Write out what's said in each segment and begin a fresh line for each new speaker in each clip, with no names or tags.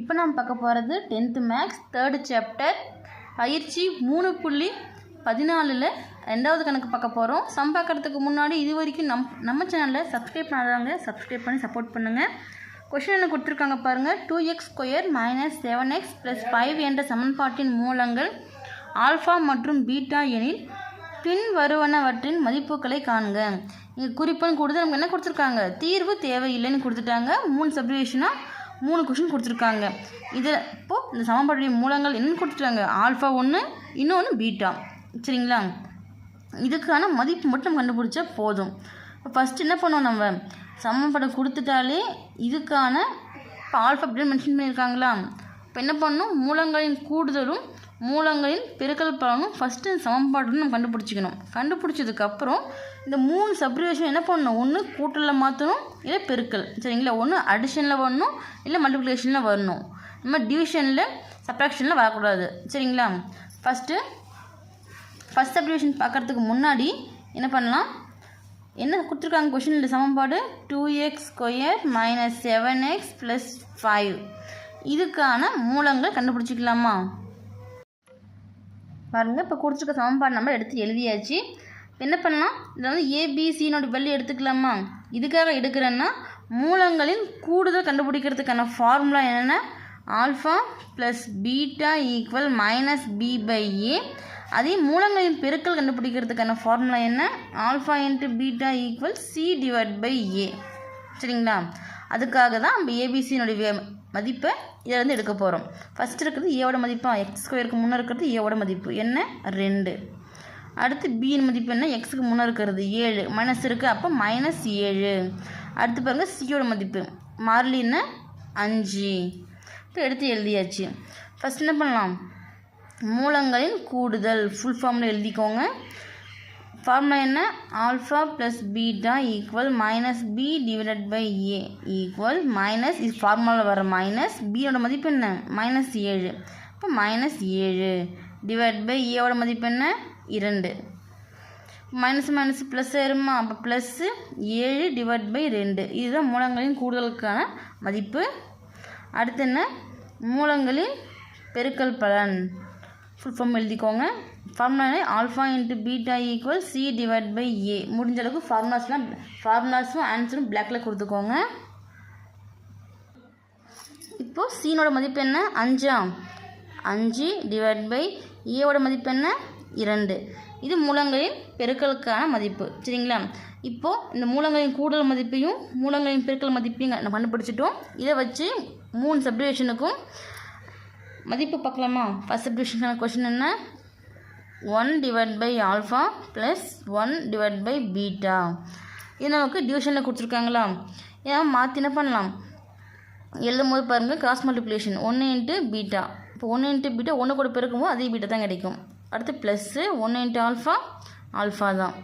இப்போ நாம் பார்க்க போகிறது டென்த்து மேக்ஸ் தேர்டு சாப்டர் பயிற்சி மூணு புள்ளி பதினாலில் ரெண்டாவது கணக்கு பார்க்க போகிறோம். சம் பார்க்குறதுக்கு முன்னாடி இது வரைக்கும் நம் நம்ம சேனலில் சப்ஸ்கிரைப் பண்ணுறாங்க சப்ஸ்கிரைப் பண்ணி சப்போர்ட் பண்ணுங்கள் கொஷின் என்ன கொடுத்துருக்காங்க பாருங்கள் two x square minus seven x plus five என்ற சமன்பாட்டின் மூலங்கள் ஆல்ஃபா மற்றும் பீட்டா எனில் பின் வருவனவற்றின் மதிப்புகளை காண்க இங்கே குறிப்புன்னு கொடுத்து நமக்கு என்ன கொடுத்துருக்காங்க? தீர்வு தேவையில்லைன்னு கொடுத்துட்டாங்க. மூணு சப்ரிவேஷனாக மூணு கொஷின் கொடுத்துருக்காங்க. இதில் இப்போது இந்த சமன்பாட்டுடைய மூலங்கள் என்னென்னு கொடுத்துருக்காங்க ஆல்ஃபா ஒன்று இன்னொன்று பீட்டா. சரிங்களா? இதுக்கான மதிப்பு மட்டும் கண்டுபிடிச்சா போதும். இப்போ ஃபஸ்ட்டு என்ன பண்ணுவோம் நம்ம? சமன்பாடு கொடுத்துட்டாலே இதுக்கான இப்போ ஆல்ஃபா அப்படின்னு மென்ஷன் பண்ணியிருக்காங்களா? இப்போ என்ன பண்ணணும் மூலங்களின் கூடுதலும் மூலங்களின் பெருக்கல் பலனும் ஃபஸ்ட்டு சமன்பாடு நம்ம கண்டுபிடிச்சிக்கணும். கண்டுபிடிச்சதுக்கப்புறம் இந்த மூணு சப்ரிவேஷன் என்ன பண்ணணும்? ஒன்று கூட்டலில் மாற்றணும் இல்லை பெருக்கல். சரிங்களா? ஒன்று அடிஷனில் வரணும் இல்லை மல்டிப்ளிகேஷனில் வரணும். நம்ம டிவிஷனில் சப்ராக்ஷனில் வரக்கூடாது. சரிங்களா? ஃபஸ்ட்டு ஃபஸ்ட் சப்ரிவேஷன் பார்க்குறதுக்கு முன்னாடி என்ன பண்ணலாம்? என்ன கொடுத்துருக்காங்க கொஷினில் சமன்பாடு two x square minus seven x plus five இதுக்கான மூலங்கள் கண்டுபிடிச்சிக்கலாமா? பாருங்கள் இப்போ கொடுத்துருக்க சமன்பாடு நம்ம எடுத்து எழுதியாச்சு. என்ன பண்ணலாம்? இதில் வந்து ஏபிசினோட வெளியே எடுத்துக்கலாமா? இதுக்காக எடுக்கிறேன்னா மூலங்களின் கூடுதல் கண்டுபிடிக்கிறதுக்கான ஃபார்முலா என்னென்னா? Alpha plus beta equal minus b by a அதே மூலங்களின் பெருக்கல் கண்டுபிடிக்கிறதுக்கான ஃபார்முலா என்ன? Alpha into beta equal c divide by a சரிங்களா? அதுக்காக தான் நம்ம ஏபிசியினுடைய மதிப்பை இதில் வந்து எடுக்க போகிறோம். ஃபஸ்ட் இருக்கிறது ஏவோட மதிப்பாக எக்ஸ் ஸ்கொயருக்கு முன்னே இருக்கிறது ஏவோட மதிப்பு. என்ன? ரெண்டு. அடுத்து பியின் மதிப்பு என்ன? எக்ஸுக்கு முன்னே இருக்கிறது ஏழு. மைனஸ் இருக்குது அப்போ மைனஸ் ஏழு. அடுத்து பாருங்க சியோட மதிப்பு. மாறிலி என்ன? அஞ்சு. இப்போ எடுத்து எழுதியாச்சு. ஃபஸ்ட் என்ன பண்ணலாம்? மூலங்களின் கூடுதல். ஃபுல் ஃபார்மில் எழுதிக்கோங்க. ஃபார்முலா என்ன? Alpha plus beta equal minus b divided by a equal minus இது ஃபார்முலாவில் வர மைனஸ் பியோட மதிப்பு என்ன? மைனஸ் ஏழு. இப்போ மைனஸ் ஏழு டிவைட் பை ஏவோட மதிப்பு என்ன? இரண்டு. மைனஸ் மைனஸ் ப்ளஸ் ஆயிருமா அப்போ ப்ளஸ்ஸு ஏழு டிவைட் பை ரெண்டு. இதுதான் மூலங்களின் கூடுதலுக்கான மதிப்பு. அடுத்து என்ன? மூலங்களின் பெருக்கல் பலன். ஃபுல் ஃபார்ம் எழுதிக்கோங்க. ஃபார்முலாவே alpha into beta equal c divide by a முடிஞ்ச அளவுக்கு ஃபார்முலாஸ்லாம் ஃபார்முலாஸும் ஆன்சரும் பிளாக்ல கொடுத்துக்கோங்க. இப்போது சீனோட மதிப்பு என்ன? அஞ்சா அஞ்சு டிவைட் பை ஏவோட மதிப்பு என்ன? இரண்டு. இது மூலங்களின் பெருக்கலுக்கான மதிப்பு. சரிங்களா? இப்போது இந்த மூலங்களின் கூடுதல் மதிப்பையும் மூலங்களின் பெருக்கல் மதிப்பையும் நம்ம கண்டுபிடிச்சிட்டோம். இதை வச்சு மூணு சப்டிவிஷனுக்கும் மதிப்பு பார்க்கலாமா? ஃபஸ்ட் சப்டிவிஷனுக்கான கொஷின் என்ன? One divide by alpha plus one divide by beta இது நமக்கு டிவிஷனில் கொடுத்துருக்காங்களா? ஏன் மாற்றி என்ன பண்ணலாம்? எழுதும் போது பாருங்கள் கிராஸ் மல்டிப்ளிகேஷன் ஒன்று இன்ட்டு பீட்டா இப்போ ஒன்று இன்ட்டு பீட்டா ஒன்று கூட பெருக்கும்போது அதே பீட்டா தான் கிடைக்கும். அடுத்து ப்ளஸ்ஸு ஒன்று இன்ட்டு ஆல்ஃபா ஆல்ஃபா தான்.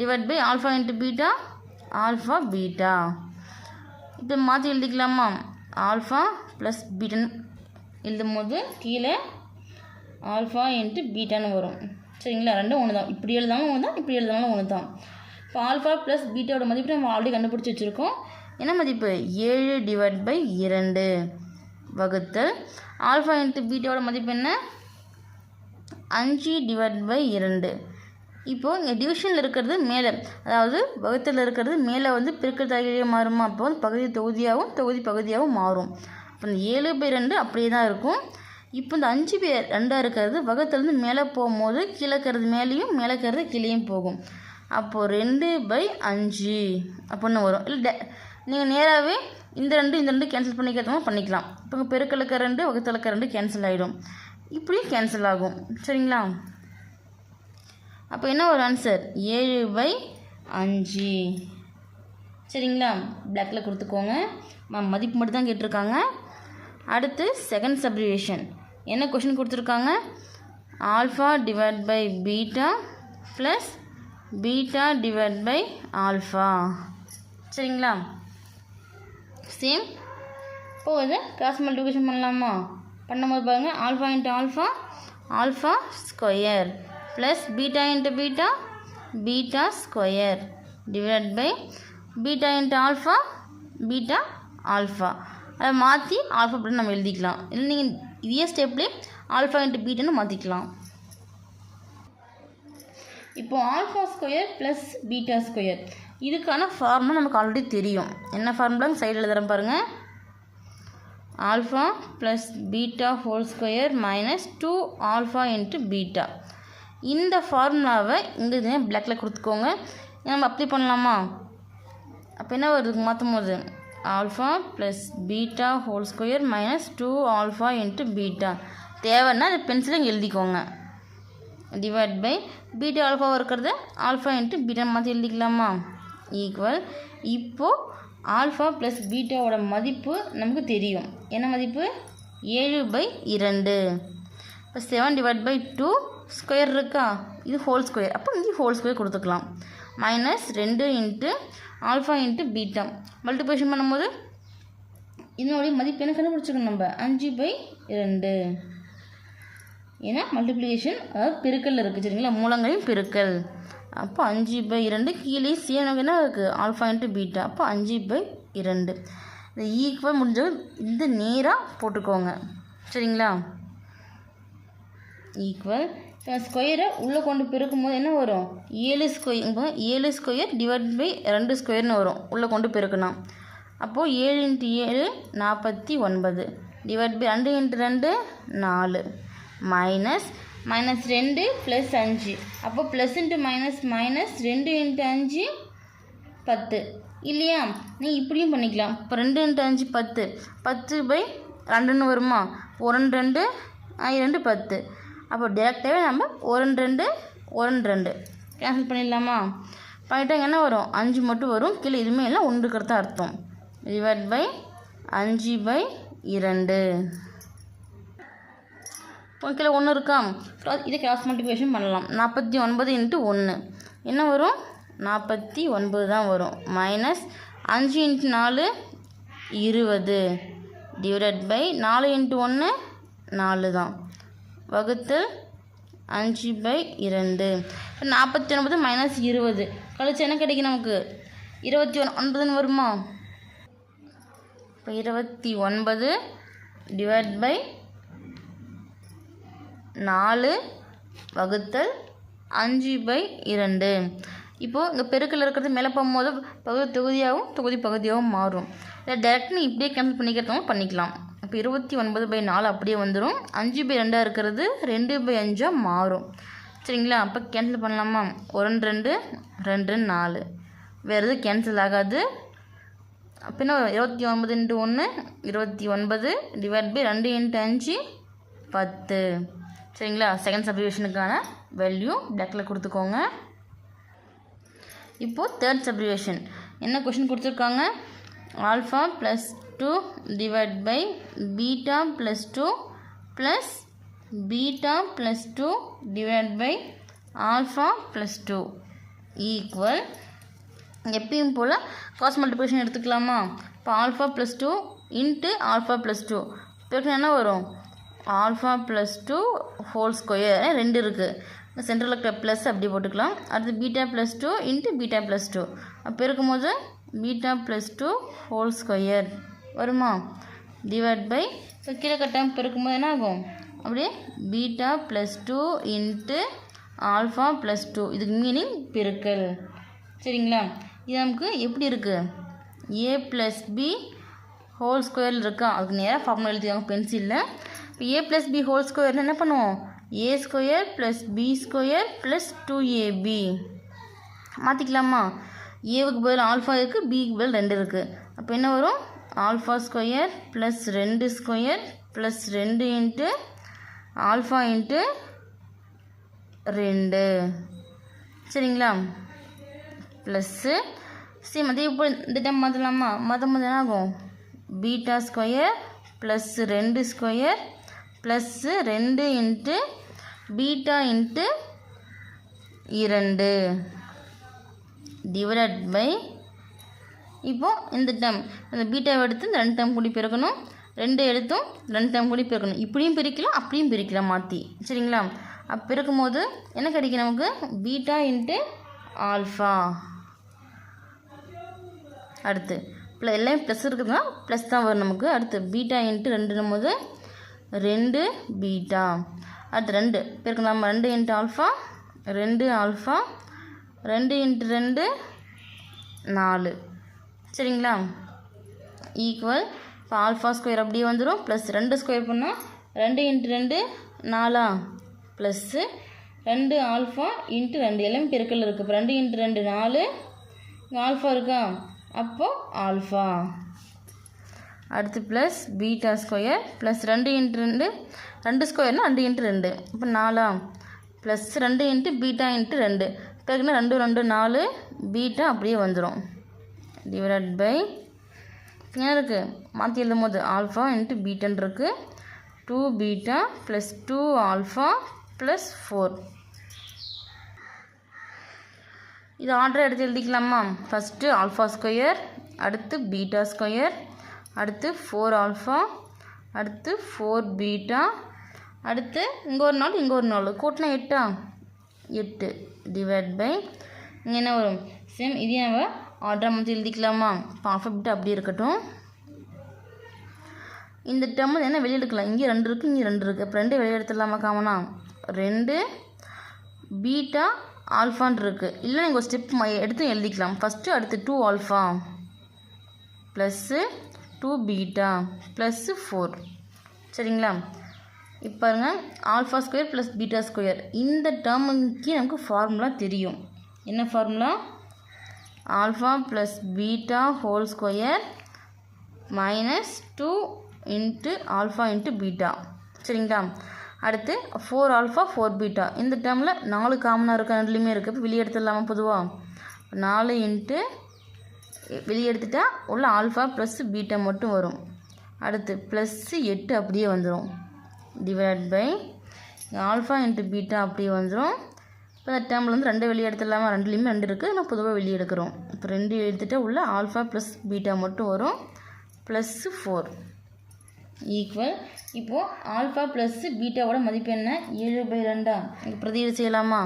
Divide by alpha into beta alpha beta இப்போ மாற்றி எழுதிக்கலாமா? ஆல்ஃபா ப்ளஸ் பீட்டன் எழுதும் போது கீழே ஆல்ஃபா இன்ட்டு பீட்டான்னு வரும். சரிங்களா? ரெண்டும் ஒன்று தான் இப்படி எழுதாலும் ஒன்று தான் இப்படி எழுதாலும் ஒன்று தான் இப்போ ஆல்ஃபா ப்ளஸ் பீட்டாவோட மதிப்பு நம்ம ஆல்ரெடி கண்டுபிடிச்சி வச்சுருக்கோம். என்ன மதிப்பு? ஏழு டிவைட் பை இரண்டு வகுத்தல். ஆல்ஃபா இன்ட்டு பீட்டாவோட மதிப்பு என்ன? அஞ்சு டிவைட் பை இரண்டு. இப்போது இங்கே டிவிஷனில் இருக்கிறது மேலே. அதாவது வகுத்தில் இருக்கிறது மேலே வந்து பெருக்கல் மாறுமா? அப்போ வந்து பகுதி தொகுதியாகவும் தொகுதி பகுதியாகவும் மாறும். அப்போ இந்த ஏழு பை ரெண்டு அப்படியே தான் இருக்கும். இப்போ இந்த அஞ்சு பேர் ரெண்டாக இருக்கிறது வகத்துலேருந்து மேலே போகும்போது கீழே இருக்கிறது மேலேயும் மேலே இருக்கிறது கீழேயும் போகும். அப்போது ரெண்டு பை அஞ்சு அப்படின்னு வரும். இல்லை நீங்கள் நேராகவே இந்த ரெண்டு இந்த ரெண்டு கேன்சல் பண்ணிக்கிறதுமா பண்ணிக்கலாம். இப்போ பெருக்கலுக்க ரெண்டு வகுத்தலுக்க ரெண்டு கேன்சல் ஆகிடும் இப்படியும் கேன்சல் ஆகும். சரிங்களா? அப்போ என்ன ஒரு ஆன்சர் ஏழு பை அஞ்சு. சரிங்களா? பிளாக்கில் கொடுத்துக்கோங்க. மதிப்பு மட்டும் தான் கேட்டிருக்காங்க. அடுத்து செகண்ட் சப்ரிவேஷன் என்ன கொஷின் கொடுத்துருக்காங்க? Alpha divide by beta plus beta divide by alpha சரிங்களா? சேம் இப்போ இது கிராஸ் மல்டிபிகேஷன் பண்ணலாமா? பண்ணும்போது பாருங்கள் alpha into alpha alpha square plus beta into beta beta square divide by beta into alpha beta alpha அதை மாற்றி alpha அப்படின்னு நம்ம எழுதிக்கலாம். இல்லை நீங்கள் இதே ஸ்டெப்லேயே ஆல்ஃபா இன்ட்டு பீட்டான்னு மாற்றிக்கலாம் இப்போது alpha square plus beta square இதுக்கான ஃபார்முலா நமக்கு ஆல்ரெடி தெரியும். என்ன ஃபார்முலாங்க சைடில் எழுதுகிறேன் பாருங்கள் alpha plus beta whole square minus two alpha into beta இந்த ஃபார்முலாவை இங்கே பிளாக்கில் கொடுத்துக்கோங்க. நம்ம அப்ளை பண்ணலாமா? அப்போ என்ன வருது? மாற்றும் போது alpha plus beta whole square minus two alpha into beta தேவைன்னா அது பென்சிலை எழுதிக்கோங்க. டிவைட் பை பீட்டா ஆல்ஃபா இருக்கிறத ஆல்ஃபா இன்ட்டு பீட்டா மாற்றி எழுதிக்கலாமா? ஈக்குவல் இப்போது ஆல்ஃபா ப்ளஸ் பீட்டாவோட மதிப்பு நமக்கு தெரியும். என்ன மதிப்பு? ஏழு பை இரண்டு. இப்போ seven divide by two square இருக்கா? இது ஹோல் ஸ்கொயர் அப்போ இங்கே ஹோல் ஸ்கொயர் கொடுத்துக்கலாம். மைனஸ் ரெண்டு into alpha into beta multiplication பண்ணும்போது இதனுடைய மதிப்பு என்ன கண்டுபிடிச்சிருக்கோம் நம்ம? அஞ்சு பை ரெண்டு ஏன்னா மல்டிப்ளிகேஷன் அதாவது பெருக்கல் இருக்குது சரிங்களா? மூலங்களின் பெருக்கல். அப்போ அஞ்சு பை இரண்டு கீழே சேனக்கு என்ன இருக்குது ஆல்ஃபா இன்ட்டு பீட்டா அப்போ அஞ்சு பை இரண்டு. இந்த ஈக்குவல் முடிஞ்ச இந்த நேராக போட்டுக்கோங்க. சரிங்களா? ஈக்குவல் ஸ்கொயரை உள்ளே கொண்டு பெருக்கும் போது என்ன வரும்? ஏழு ஸ்கொயர் ஏழு ஸ்கொயர் டிவைட் பை ரெண்டு ஸ்கொயர்னு வரும். உள்ளே கொண்டு பெருக்கணும் அப்போது ஏழு இன்ட்டு ஏழு நாற்பத்தி ஒன்பது. டிவைட் பை ரெண்டு இன்ட்டு ரெண்டு நாலு. மைனஸ் மைனஸ் ரெண்டு ப்ளஸ் அஞ்சு. அப்போ ப்ளஸ் இன்ட்டு மைனஸ் மைனஸ் ரெண்டு இன்ட்டு அஞ்சு பத்து. இல்லையா? நீ இப்படியும் பண்ணிக்கலாம். இப்போ ரெண்டு இன்ட்டு அஞ்சு பத்து. பத்து பை ரெண்டுன்னு வருமா? ஒரு ரெண்டு ரெண்டு ரெண்டு பத்து. அப்போ டேரெக்டாகவே நம்ம ஒன்று ரெண்டு ஒன்று ரெண்டு. கேன்சல் பண்ணிடலாமா? பண்ணிட்டாங்க என்ன வரும்? அஞ்சு மட்டும் வரும். கீழே இதுவுமே இல்லை. ஒன்று இருக்கிறதா அர்த்தம். டிவைட் பை அஞ்சு பை இரண்டு. இப்போ கீழே ஒன்று இருக்கா? இதை கிராஸ் மல்டிபிகேஷன் பண்ணலாம். நாற்பத்தி ஒன்பது இன்ட்டு ஒன்று. என்ன வரும்? நாற்பத்தி ஒன்பது தான் வரும். மைனஸ் அஞ்சு இன்ட்டு நாலு இருபது. டிவைடட் பை நாலு இன்ட்டு ஒன்று நாலு தான். வகுத்தல் அஞ்சு பை இரண்டு. இப்போ நாற்பத்தி ஒன்பது மைனஸ் இருபது. கழிச்சு என்ன கிடைக்கும் நமக்கு? இருபத்தி ஒன் ஒன்பதுன்னு வருமா? இப்போ இருபத்தி ஒன்பது டிவைட் பை நாலு வகுத்தல் அஞ்சு பை இரண்டு. இப்போது இங்கே பெருக்கில் இருக்கிறது மேலே போகும்போது பகுதி தொகுதியாகவும் தொகுதி பகுதியாகவும் மாறும். இதை டேரெக்ட் நீ இப்படியே கேன்சல் பண்ணிக்கிறதும் பண்ணிக்கலாம். இப்போ இருபத்தி ஒன்பது பை நாலு அப்படியே வந்துடும் அஞ்சு பை ரெண்டாக இருக்கிறது ரெண்டு பை அஞ்சாக மாறும். சரிங்களா? அப்போ கேன்சல் பண்ணலாமா? ஒன்று ரெண்டு ரெண்டு நாலு. வேறு எதுவும் கேன்சல் ஆகாது. அப்படின்னா இருபத்தி ஒன்பது இன்ட்டு ஒன்று இருபத்தி ஒன்பது டிவைட் பை ரெண்டு இன்ட்டு அஞ்சு பத்து. சரிங்களா? செகண்ட் சப்ரிவேஷனுக்கான வேல்யூ பிளாக்கில் கொடுத்துக்கோங்க. இப்போது தேர்ட் சப்ரிவேஷன் என்ன கொஷின் கொடுத்துருக்காங்க? Alpha plus two divide by beta plus two plus beta plus two divide by alpha plus two equal எப்பயும் போல் காஸ் மல்டிப்ளிகேஷன் எடுத்துக்கலாமா? இப்போ alpha plus two into alpha plus two இப்போ என்ன வரும்? Alpha plus two whole square ரெண்டு இருக்குது central இருக்கிற ப்ளஸ் அப்படி போட்டுக்கலாம். அடுத்து beta plus two into beta plus two அப்போ இருக்கும்போது beta plus two whole square வருமா? டிவைட் பை இப்போ கீழே கட்டாமல் பெருக்கும்போது என்ன ஆகும் அப்படியே beta plus two into alpha plus two இதுக்கு மீனிங் பெருக்கல். சரிங்களா? இது நமக்கு எப்படி இருக்குது ஏ ப்ளஸ் பி ஹோல் ஸ்கொயரில் இருக்கா? அதுக்கு நேராக ஃபார்முலா எழுதிவாங்க பென்சிலில் இப்போ ஏ ப்ளஸ் பி ஹோல் ஸ்கொயர்னு என்ன பண்ணுவோம்? A square plus b square plus two a b மாற்றிக்கலாமா ஏவுக்கு பதில் ஆல்ஃபா இருக்குது பிக்கு பதில் ரெண்டு இருக்குது அப்போ என்ன வரும்? ஆல்ஃபா ஸ்கொயர் ப்ளஸ் ரெண்டு ஸ்கொயர் ப்ளஸ் ரெண்டு இன்ட்டு ஆல்ஃபா இன்ட்டு ரெண்டு. சரிங்களா? ப்ளஸ்ஸு. சரி மதியம் இப்போ இந்த டைம் மாற்றலாமா மதம் போது என்ன ஆகும்? பீட்டா ஸ்கொயர் ப்ளஸ் ரெண்டு ஸ்கொயர் ப்ளஸ்ஸு ரெண்டு இன்ட்டு பீட்டா இன்ட்டு இரண்டு. டிவைட் பை இப்போது இந்த டேம் இந்த பீட்டாவை எடுத்து இந்த ரெண்டு டேம் கூடி பிறக்கணும் ரெண்டு எடுத்தும் ரெண்டு டேம் கூடி பிறக்கணும் இப்படியும் பிரிக்கலாம் அப்படியும் பிரிக்கலாம் மாற்றி சரிங்களா? அப்போ பிறக்கும் போது என்ன கிடைக்கும் நமக்கு? பீட்டா இன்ட்டு ஆல்ஃபா அடுத்து ப்ள எல்லாமே ப்ளஸ் இருக்குதுன்னா ப்ளஸ் தான் வரும் நமக்கு. அடுத்து பீட்டா இன்ட்டு ரெண்டுன்னும் போது ரெண்டு பீட்டா அடுத்து ரெண்டு பேருக்கு நம்ம ரெண்டு இன்ட்டு ஆல்ஃபா ரெண்டு ஆல்ஃபா ரெண்டு இன்ட்டு ரெண்டு நாலு. சரிங்களா? ஈக்குவல் இப்போ ஆல்ஃபா ஸ்கொயர் அப்படியே வந்துடும் ப்ளஸ் ரெண்டு ஸ்கொயர் பண்ணால் ரெண்டு இன்ட்டு ரெண்டு நாலா? ப்ளஸ்ஸு ரெண்டு ஆல்ஃபா இன்ட்டு ரெண்டு. எல்லாமே பெருக்கல் இருக்குது இப்போ ரெண்டு இன்ட்டு ரெண்டு நாலு. இங்கே ஆல்ஃபா இருக்கா? அப்போது ஆல்ஃபா அடுத்து ப்ளஸ் பீட்டா ஸ்கொயர் ப்ளஸ் ரெண்டு இன்ட்டு ரெண்டு. ரெண்டு ஸ்கொயர்னால் ரெண்டு இன்ட்டு ரெண்டு. இப்போ நாலா? ப்ளஸ் ரெண்டு இன்ட்டு பீட்டா இன்ட்டு ரெண்டு. பிறகுனா ரெண்டு ரெண்டு நாலு. பீட்டா அப்படியே வந்துடும் டிவைட் பை என்ன இருக்குது மாற்றி எழுதும் போது ஆல்ஃபா இன்ட்டு பீட்டன் இருக்குது two beta plus two alpha plus four இது ஆர்டரை எடுத்து எழுதிக்கலாமா? ஃபஸ்ட்டு ஆல்ஃபா ஸ்கொயர் அடுத்து பீட்டா ஸ்கொயர் அடுத்து ஃபோர் ஆல்ஃபா அடுத்து ஃபோர் பீட்டா அடுத்து இங்கே ஒரு நாள் இங்கே ஒரு நாள். கூட்டினா எட்டா? எட்டு டிவைட் பை இங்கே என்ன வரும்? சேம் இதே நம்ம ஆர்டரை மட்டும் எழுதிக்கலாமா? இப்போ ஆல்ஃபபெட் அப்படி இருக்கட்டும். இந்த டேர்ம் என்ன வெளியே எடுக்கலாம் இங்கே ரெண்டு இருக்குது இங்கே ரெண்டு இருக்குது இப்போ ரெண்டு வெளியே எடுத்துடலாமா காமனா? ரெண்டு. பீட்டா ஆல்ஃபான் இருக்குது இல்லை நீங்கள் ஒரு ஸ்டெப் எடுத்து எழுதிக்கலாம். ஃபஸ்ட்டு அடுத்து two alpha plus two beta plus four சரிங்களா? இப்போ பாருங்கள் alpha square plus beta square இந்த டேர்முக்கு நமக்கு ஃபார்முலா தெரியும். என்ன formula alpha plus beta whole square minus two into alpha into beta. சரிங்களா? அடுத்து ஃபோர் ஆல்ஃபா ஃபோர் பீட்டா. இந்த டேர்மில் நாலு காமனாக இருக்க ரெண்டுலேயுமே இருக்குது இப்போ வெளியே எடுத்துடலாமா பொதுவாக நாலு இன்ட்டு வெளியே எடுத்துட்டா உள்ள ஆல்ஃபா ப்ளஸ் பீட்டா மட்டும் வரும். அடுத்து ப்ளஸ்ஸு எட்டு அப்படியே வந்துடும் divide by alpha into beta அப்படியே வந்துடும் இப்போ இந்த டேர்மில் வந்து ரெண்டு வெளியே எடுத்துடலாமா? ரெண்டுலேயுமே ரெண்டு இருக்குது நான் பொதுவாக வெளியே எடுக்கிறோம். இப்போ ரெண்டு எடுத்துட்டா உள்ள ஆல்ஃபா ப்ளஸ் பீட்டா மட்டும் வரும். ப்ளஸ்ஸு ஃபோர் ஈக்குவல் இப்போது ஆல்ஃபா ப்ளஸ்ஸு பீட்டாவோட மதிப்பு என்ன? ஏழு பை ரெண்டா? இங்கே பிரதியீடு செய்யலாமா?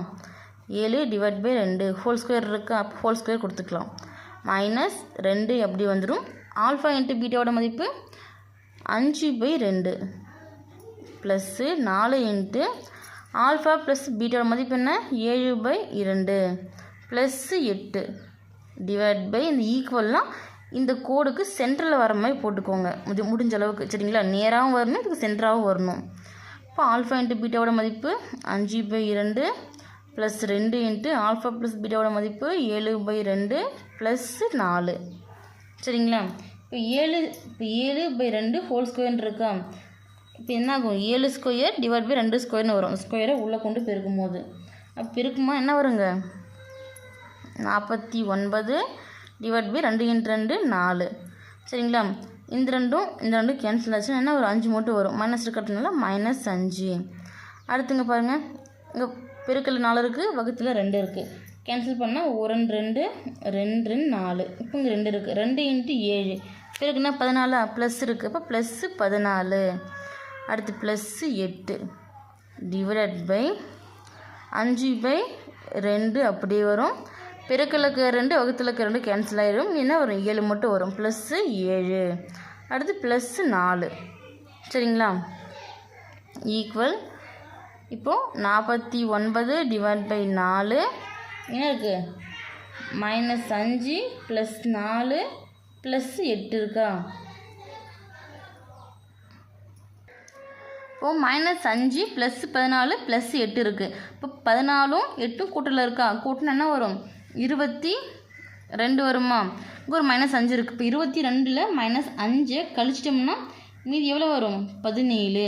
ஏழு டிவைட் பை ரெண்டு. ஹோல் ஸ்கொயர் இருக்கா? அப்போ ஹோல் ஸ்கொயர் கொடுத்துக்கலாம். மைனஸ் ரெண்டு அப்படி வந்துடும் ஆல்ஃபா இன்ட்டு பீட்டாவோட மதிப்பு அஞ்சு பை ரெண்டு. ப்ளஸ்ஸு நாலு இன்ட்டு ஆல்ஃபா ப்ளஸ் பீட்டாவோட மதிப்பு என்ன? ஏழு பை இரண்டு ப்ளஸ்ஸு எட்டு டிவைட் பை இந்த ஈக்குவல்லாம் இந்த கோடுக்கு சென்டரில் வர மாதிரி போட்டுக்கோங்க. முடி முடிஞ்ச அளவுக்கு. சரிங்களா? நேராகவும் வரணும் இதுக்கு சென்டராகவும் வரணும். இப்போ ஆல்ஃபா இன்ட்டு பீட்டாவோட மதிப்பு அஞ்சு பை இரண்டு ப்ளஸ் ரெண்டு இன்ட்டு ஆல்ஃபா ப்ளஸ் பீட்டாவோட மதிப்பு ஏழு பை ரெண்டு ப்ளஸ்ஸு நாலு. சரிங்களா? இப்போ ஏழு இப்போ ஏழு பை ரெண்டு ஹோல் ஸ்கொயர்னு இருக்கா? இப்போ என்ன ஆகும் ஏழு ஸ்கொயர் டிவைட் பை ரெண்டு ஸ்கொயர்னு வரும். ஸ்கொயரை உள்ளே கொண்டு பெருக்கும் போது அப்போ பெருக்குமா? என்ன வருங்க? நாற்பத்தி ஒன்பது டிவைட் பை ரெண்டு இன்ட்டு ரெண்டு நாலு. சரிங்களா? இந்த ரெண்டும் இந்த ரெண்டும் கேன்சல் ஆச்சுன்னா என்ன ஒரு அஞ்சு மட்டும் வரும். மைனஸ் இருக்கிறதுனால மைனஸ் அஞ்சு. அடுத்துங்க பாருங்கள் இங்கே பெருக்கல் நாலு இருக்குது வகுத்தில் ரெண்டு இருக்குது கேன்சல் பண்ணால் ஒரு ரெண்டு ரெண்டு ரெண்டு ரெண்டு நாலு. இப்போ இங்கே ரெண்டு இருக்குது ரெண்டு இன்ட்டு ஏழு. பெருக்குன்னா பதினாலா? ப்ளஸ் இருக்குது அப்போ ப்ளஸ்ஸு பதினாலு. அடுத்து ப்ளஸ்ஸு எட்டு. டிவைடட் பை அஞ்சு பை ரெண்டு அப்படியே வரும். பெருக்கலுக்கு ரெண்டு வகுத்தலுக்கு ரெண்டு கேன்சல் ஆகிடும் என்ன வரும்? ஏழு மட்டும் வரும். ப்ளஸ்ஸு ஏழு. அடுத்து ப்ளஸ்ஸு நாலு. சரிங்களா? ஈக்குவல் இப்போது நாற்பத்தி ஒன்பது டிவைட் பை நாலு. என்ன இருக்குது மைனஸ் அஞ்சு ப்ளஸ் நாலு ப்ளஸ் எட்டு இருக்கா? இப்போது மைனஸ் அஞ்சு ப்ளஸ் பதினாலு ப்ளஸ் எட்டு இருக்குது இப்போ பதினாலும் எட்டும் கூட்டலில் இருக்கா? கூட்டினா என்ன வரும்? இருபத்தி ரெண்டு வருமா? இங்கே ஒரு மைனஸ் அஞ்சு இருக்குது இப்போ இருபத்தி ரெண்டில் மைனஸ் அஞ்சை கழிச்சிட்டோம்னா மீதி எவ்வளோ வரும்? பதினேழு.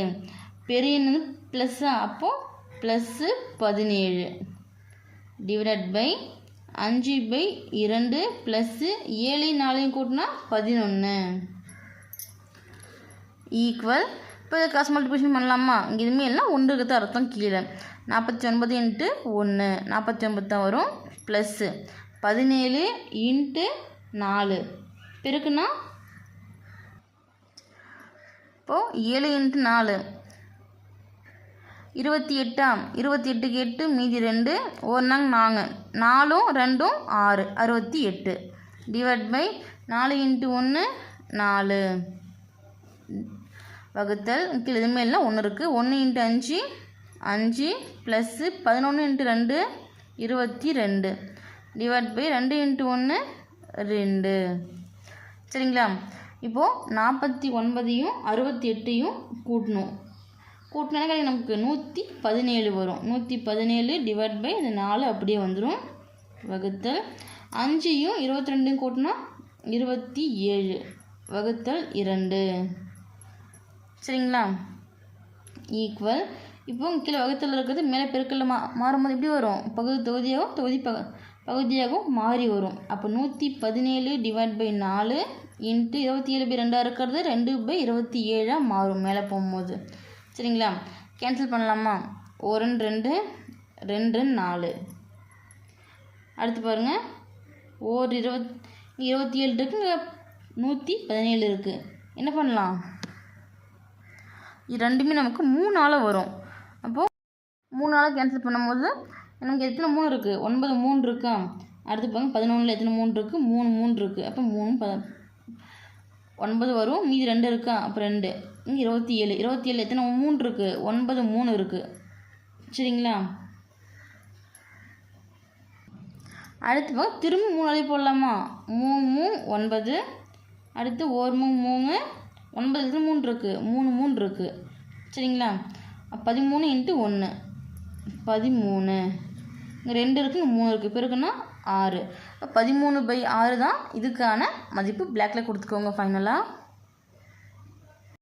பெரிய எண் ப்ளஸ்ஸா அப்போது ப்ளஸ்ஸு பதினேழு. டிவைடட் பை அஞ்சு பை இரண்டு ப்ளஸ்ஸு ஏழு நாலையும் கூட்டினா பதினொன்று ஈக்குவல் இப்போ இதை காசு மல்டிபிகேஷன் பண்ணலாமா? இங்கே இதுவுமே எல்லாம் ஒன்று இருக்கிறது அர்த்தம் கீழே. நாற்பத்தி ஒன்பது இன்ட்டு ஒன்று நாற்பத்தி ஒன்பது தான் வரும் ப்ளஸ்ஸு பதினேழு இன்ட்டு நாலு. பெருக்குன்னா? இப்போது ஏழு இன்ட்டு நாலு. இருபத்தி எட்டாம். இருபத்தி எட்டுக்கு எட்டு மீதி ரெண்டு ஒரு நாங்க நாங்கள் நாலும் ரெண்டும் ஆறு. அறுபத்தி எட்டு. டிவைட் பை நாலு இன்ட்டு ஒன்று நாலு. வகுத்தல் கீழே எதுவுமே இல்லை. ஒன்று இருக்குது ஒன்று இன்ட்டு அஞ்சு அஞ்சு ப்ளஸ்ஸு பதினொன்று இன்ட்டு ரெண்டு இருபத்தி ரெண்டு. டிவைட் பை ரெண்டு இன்ட்டு ஒன்று ரெண்டு. சரிங்களா? இப்போது நாற்பத்தி ஒன்பதையும் அறுபத்தி எட்டையும் கூட்டணும். கூட்டினா நமக்கு? நூற்றி பதினேழு வரும். நூற்றி பதினேழு டிவைட் பை இந்த நாலு அப்படியே வந்துடும் வகுத்தல் அஞ்சையும் இருபத்தி ரெண்டையும் கூட்டினா இருபத்தி ஏழு. வகுத்தல் இரண்டு. சரிங்களா? ஈக்குவல் இப்போ கீழே வகுத்தல் இருக்கிறது மேலே பெருக்கல்ல மா மாறும்போது எப்படி வரும்? பகுதி தொகுதியாகவும் தொகுதி பக பகுதியாகவும் மாறி வரும். அப்போ நூற்றி பதினேழு டிவைட் பை நாலு இன்ட்டு இருபத்தி ஏழு பை ரெண்டாக இருக்கிறது ரெண்டு பை இருபத்தி ஏழாக மாறும் மேலே போகும்போது. சரிங்களா? கேன்சல் பண்ணலாமா? ஒரு ரெண்டு ரெண்டு நாலு. அடுத்து பாருங்கள் ஓர் இருபத் இருபத்தி ஏழு இருக்குங்க நூற்றி பதினேழு இருக்குது என்ன பண்ணலாம்? இது ரெண்டுமே நமக்கு மூணு நாளாக வரும். அப்போது மூணு நாளாக கேன்சல் பண்ணும்போது நமக்கு எத்தனை மூணு இருக்குது ஒன்பது மூணு இருக்கா? அடுத்து பாருங்க பதினொன்றில் எத்தனை மூணு இருக்குது மூணு மூணு இருக்குது அப்போ மூணு ப ஒன்பது வரும். மீதி ரெண்டு இருக்கா? அப்போ ரெண்டு. இங்கே இருபத்தி ஏழு இருபத்தி ஏழு எத்தனை மூணு இருக்குது ஒன்பது மூணு இருக்குது சரிங்களா? அடுத்து பார்க்க திரும்ப மூணு அலை போடலாமா? மூணு மூணு ஒன்பது. அடுத்து ஒரு மூணு மூணு. ஒன்பது எத்தனை மூணு இருக்குது மூணு மூணு இருக்குது சரிங்களா? பதிமூணு இன்ட்டு ஒன்று பதிமூணு. இங்கே ரெண்டு இருக்குது இங்கே மூணு இருக்குது பெருக்குன்னா ஆறு. பதிமூணு பை ஆறு தான் இதுக்கான மதிப்பு. பிளாக்ல கொடுத்துக்கோங்க ஃபைனலாக